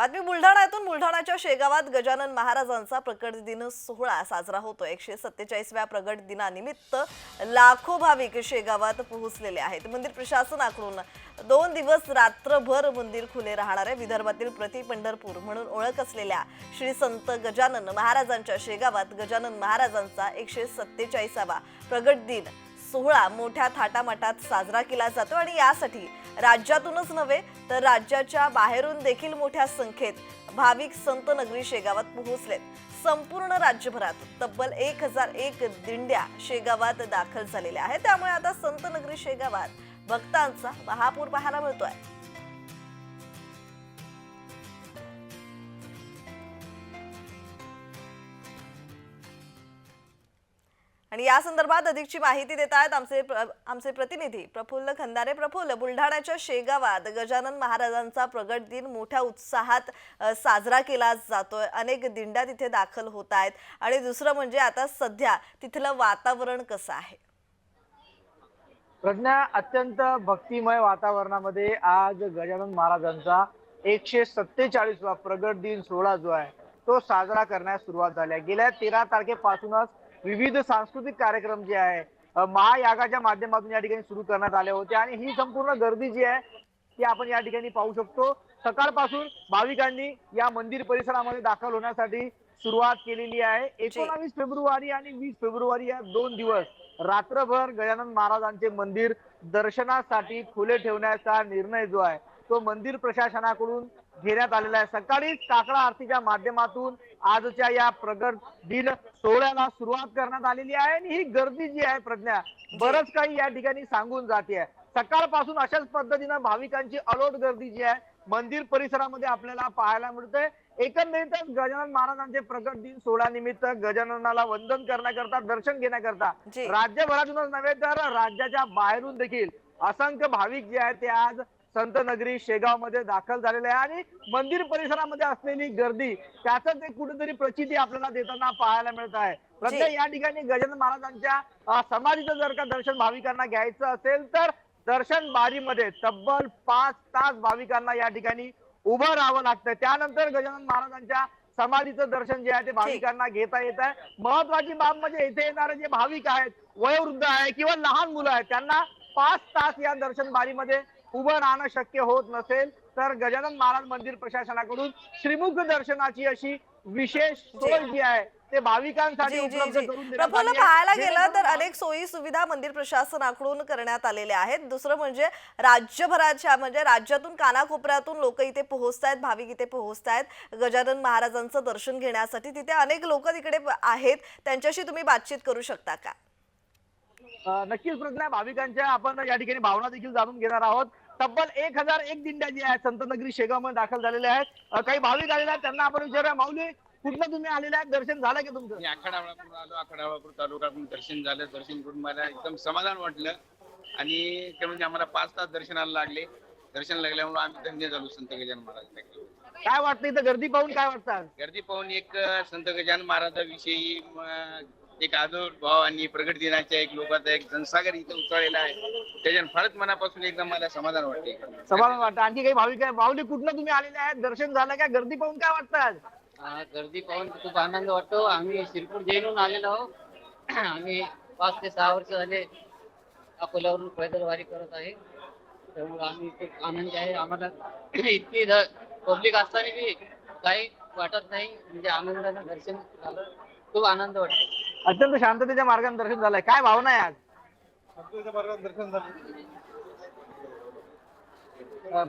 बातमी बुलढाण्यातून. बुलढाण्याच्या शेगावात गजानन महाराजांचा प्रकट दिन सोहळा साजरा होतो. एकशे सत्तेचाळीसव्या प्रगट दिनानिमित्त लाखो भाविक शेगावात पोहोचलेले आहेत. मंदिर प्रशासनाकडून दोन दिवस रात्रभर मंदिर खुले राहणार आहे विदर्भातील प्रति पंढरपूर म्हणून ओळख असलेल्या श्री संत गजानन महाराजांच्या शेगावात गजानन महाराजांचा एकशे सत्तेचाळीसावा प्रगट दिन सोहळा मोठ्या थाटामाटात साजरा केला जातो आणि यासाठी राज्यातूनच नव्हे तर राज्याच्या बाहेरून देखील मोठ्या संख्येत भाविक संत नगरी शेगावात पोहोचलेत. संपूर्ण राज्यभरात तब्बल एक हजार एक दिंड्या शेगावात दाखल झालेल्या आहेत. त्यामुळे आता संत नगरी शेगावात भक्तांचा महापूर पाहायला मिळतोय. आणि या संदर्भात अधिकची माहिती देत आहेत आमचे प्र- आमचे प्रतिनिधी प्रफुल्ल खंदारे. प्रफुल्ल बुलढाण्याच्या शेगावात गजानन महाराजांचा प्रगट दिन मोठ्या उत्साहात साजरा केला जातोय. अनेक दिंड्या तिथे दाखल होत आहेत आणि दुसरं म्हणजे आता सध्या तिथलं वातावरण कसं आहे? प्रज्ञा अत्यंत भक्तिमय वातावरणामध्ये आज गजानन महाराजांचा एकशे सत्तेचाळीसवा प्रगट दिन सोहळा जो आहे तो साजरा करण्यास सुरुवात झाली आहे. गेल्या तेरा तारखेपासूनच विविध सांस्कृतिक कार्यक्रम जे आहे महायागाच्या माध्यमातून या ठिकाणी सुरू करण्यात आले होते. आणि ही संपूर्ण गर्दी जी आहे ती आपण या ठिकाणी पाहू शकतो. सकाळपासून भाविकांनी या मंदिर परिसरामध्ये दाखल होण्यासाठी सुरुवात केलेली आहे. एकोणावीस फेब्रुवारी आणि वीस फेब्रुवारी या दोन दिवस रात्रभर गजानन महाराजांचे मंदिर दर्शनासाठी खुले ठेवण्याचा निर्णय जो आहे तो मंदिर प्रशासनाकडून घेण्यात आलेला आहे. सकाळीच काकडा आरतीच्या माध्यमातून आजच्या या प्रगट दिन सोहळ्याला सुरुवात करण्यात आलेली आहे आणि ही गर्दी जी आहे प्रज्ञा बरंच काही या ठिकाणी सांगून जाते सकाळपासून अशाच पद्धतीनं भाविकांची अलोट गर्दी जी आहे मंदिर परिसरामध्ये आपल्याला पाहायला मिळते एकंदरीतच गजानन महाराजांचे प्रगट दिन सोहळ्यानिमित्त गजाननाला वंदन करण्याकरता दर्शन घेण्याकरता. राज्यभरातूनच नव्हे तर राज्याच्या बाहेरून देखील असंख्य भाविक जे आहेत ते आज संत नगरी शेगावमध्ये दाखल झालेले आहे आणि मंदिर परिसरामध्ये असलेली गर्दी त्याच एक कुठेतरी प्रचिती आपल्याला देताना पाहायला मिळत आहे. प्रत्येक या ठिकाणी गजानन महाराजांच्या समाधीचं जर का दर्शन भाविकांना घ्यायचं असेल तर दर्शन बारीमध्ये तब्बल पाच तास भाविकांना या ठिकाणी उभं राहावं लागतं. त्यानंतर गजानन महाराजांच्या समाधीचं दर्शन जे आहे ते भाविकांना घेता येत आहे. महत्वाची बाब म्हणजे इथे येणारे जे भाविक आहेत वयोवृद्ध आहे किंवा लहान मुलं आहेत त्यांना पाच तास या दर्शन बारीमध्ये उभं राहणं शक्य होत नसेल तर गजानन महाराज मंदिर प्रशासनाकडून श्रीमुख दर्शनाची अशी विशेष सोय जी आहे ते भाविकांसाठी उपलब्ध करून. पाहायला गेलं तर अनेक सोयी सुविधा मंदिर प्रशासनाकडून करण्यात आलेल्या आहेत. दुसरं म्हणजे राज्यभराच्या म्हणजे राज्यातून कानाकोपऱ्यातून लोक इथे पोहोचतायत भाविक इथे पोहोचतायत. गजानन महाराजांचं दर्शन घेण्यासाठी तिथे अनेक लोक तिकडे आहेत. त्यांच्याशी तुम्ही बातचीत करू शकता का? नक्कीच प्रज्ञा भाविकांच्या आपण या ठिकाणी भावना देखील जाणून घेणार आहोत. तब्बल एक हजार एक दिंड्या जी आहेत संत नगरी शेगावमध्ये दाखल झालेल्या आहेत. काही भाविक आलेले आहेत त्यांना आपण विचारूया. माऊली कुठलं तुम्ही आलेले आहेत? दर्शन झालं का तुमचं? मी आखाडावळाकडून आलो. आखाडावळाकडून तालुक्यातून दर्शन झालं. दर्शन करून मला एकदम समाधान वाटलं. आणि ते म्हणजे आम्हाला पाच तास दर्शनाला लागले. दर्शन लागल्यामुळे आम्ही धन्य झालो संत गजानन महाराज. काय वाटतं इथं? गर्दी पाहून काय वाटतं गर्दी पाहून एक संत गजानन महाराजाविषयी एक आदर भाव आणि प्रगट दिनाच्या एक लोकांचा एक जनसागर इथं उचळलेला आहे. त्याच्यानं फारच मनापासून एकदम मला समाधान वाटते समाधान वाटतं. आणखी काही भाविक आहे? माऊली कुठलं तुम्ही आलेले आहेत? दर्शन झालं का? गर्दी पाहून काय वाटतं आज? हा, गर्दी पाहून खूप आनंद वाटतो. आम्ही शिरपूर जैनहून आलेलो आहोत. आम्ही पाच ते सहा वर्ष झाले अकोल्यावरून पैदल वारी करत आहे. त्यामुळे आम्ही खूप आनंदी आहे. आम्हाला इतकी पब्लिक असताना बी काही वाटत नाही. म्हणजे आनंदानं दर्शन झालं. खूप आनंद वाटतो. अत्यंत शांततेच्या मार्गाने दर्शन झालंय. काय भावना आहे आज?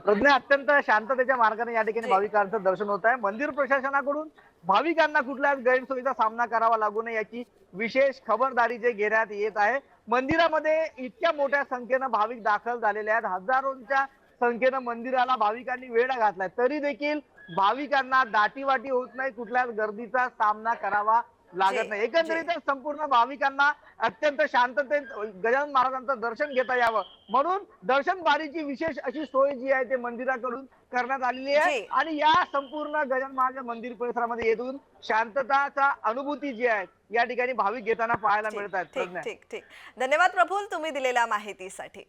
प्रज्ञा अत्यंत शांततेच्या मार्गाने या ठिकाणी. भाविकांचं दर्शन होत आहे. मंदिर प्रशासनाकडून भाविकांना कुठल्याच गैरसोयीचा सामना करावा लागू नये याची विशेष खबरदारी जे घेण्यात येत आहे. मंदिरामध्ये इतक्या मोठ्या संख्येनं भाविक दाखल झालेले आहेत. हजारोंच्या संख्येनं मंदिराला भाविकांनी वेढा घातलाय. तरी देखील भाविकांना दाटीवाटी होत नाही. कुठल्याच गर्दीचा सामना करावा लागत नाही. एकंदरीतच संपूर्ण भाविकांना अत्यंत शांततेत गजानन महाराजांचं दर्शन घेता यावं. म्हणून दर्शन बारीची विशेष अशी सोय जी आहे ते मंदिराकडून करण्यात आलेली आहे. आणि या संपूर्ण गजानन महाराज मंदिर परिसरामध्ये येऊन शांतताचा अनुभूती जी आहे या ठिकाणी भाविक घेताना पाहायला ठीक मिळत आहेत. ठीक. ठीक ठीक. धन्यवाद प्रफुल्ल तुम्ही दिलेल्या माहितीसाठी.